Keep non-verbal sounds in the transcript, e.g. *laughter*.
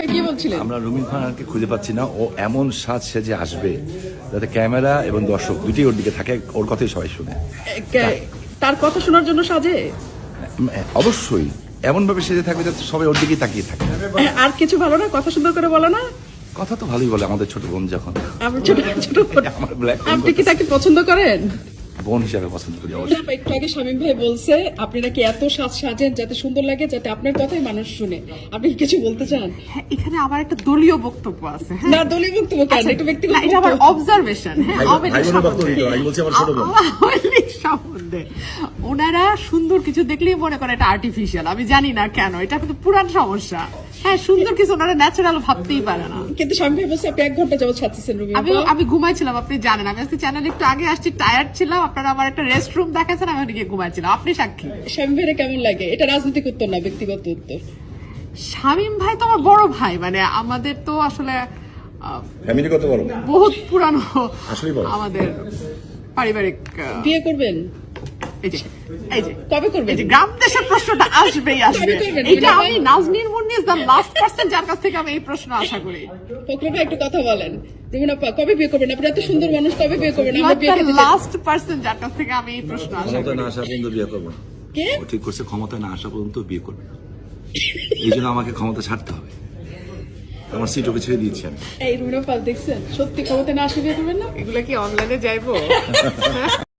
ভাই কি বলছিলেন? আমরা রুমিন খানকে খুঁজে পাচ্ছি না। ও এমন সাজ সেজে আসবে যাতে ক্যামেরা এবং দর্শক দুটোই ওর দিকে থাকে। ওর কথাই সবাই শুনে। তার কথা শোনার জন্য সাজে? অবশ্যই। এমন ভাবে সেজে থাকবে যাতে সবাই ওর দিকেই তাকিয়ে থাকে। আর কিছু ভালো না কথা সুন্দর করে বলো না। কথা তো ভালোই বলে আমাদের ছোট বোন যখন। আমার ছোট ছোট *laughs* আমার black আপনি কি তাকে পছন্দ করেন? বোন হিসাবে পছন্দ করি অবশ্যই। একটু আগে শামীম ভাই বলছে আপনি নাকি এত সাজ সাজেন যাতে সুন্দর লাগে যাতে আপনার কথাই মানুষ শুনে? আপনি কি কিছু বলতে চান? হ্যাঁ, এখানে আমার একটা দলীয় বক্তব্য আছে হ্যাঁ। না দলীয় বক্তব্য কেন? একটু ব্যক্তিগত এটা আমার অবজারভেশন হ্যাঁ বোন। সম্বন্ধে। ওনারা সুন্দর কিছু দেখলেই মনে করে এটা আর্টিফিশিয়াল আমি জানি না কেন এটা কিন্তু পুরান সমস্যা। হ্যাঁ সুন্দর কিছু ওনারা ন্যাচারাল ভাবতেই পারে না। কিন্তু শামীম ভাই বলছে আপনি এক ঘণ্টা যাবত ছাড়তেছেন রুমি আমি আমি ঘুমাইছিলাম আপনি জানেন। আমি আজকে চ্যানেল একটু আগে আসছি টায়ার্ড ছিলাম আপনারা আমার একটা রেস্ট রুম দেখাচ্ছেন আমি ওদিকে ঘুমাইছিলাম আপনি সাক্ষী? শামীম ভাইয়ের কেমন লাগে? এটা রাজনৈতিক উত্তর না ব্যক্তিগত উত্তর? শামীম ভাই তো আমার বড় ভাই মানে আমাদের তো আসলে ফ্যামিলি কত বড়? বহুত পুরানো আসলেই বড়। আমাদের পারিবারিক বিয়ে করবেন? এই যে এই যে কবে করবেন? যে গ্রাম দেশের প্রশ্নটা আসবেই আসবে। এটা আমি নাজনীর মুন্নিস দ্য লাস্ট পার্সন যার কাছ থেকে আমি এই প্রশ্ন আশা করি। ফখরুল একটু কথা বলেন। রুমিনা কবে বিয়ে করবেন? আপনি এত সুন্দর মানুষ কবে বিয়ে করবেন? আমরা বিয়ে দ্য লাস্ট পার্সন যার কাছ থেকে আমি এই প্রশ্ন আশা করি। না আসা পর্যন্ত বিয়ে করব কে? ও ঠিক করছে ক্ষমতায় না আসা পর্যন্ত বিয়ে করবে। এই জন্য আমাকে ক্ষমতা ছাড়তে হবে। আমার সিট ওকে ছেড়ে দিয়েছি আমি। এই রুমিনা পাল দেখছেন? সত্যি ক্ষমতা না আসলে বিয়ে করবেন না? এগুলো কি অনলাইনে যাইবো? *laughs*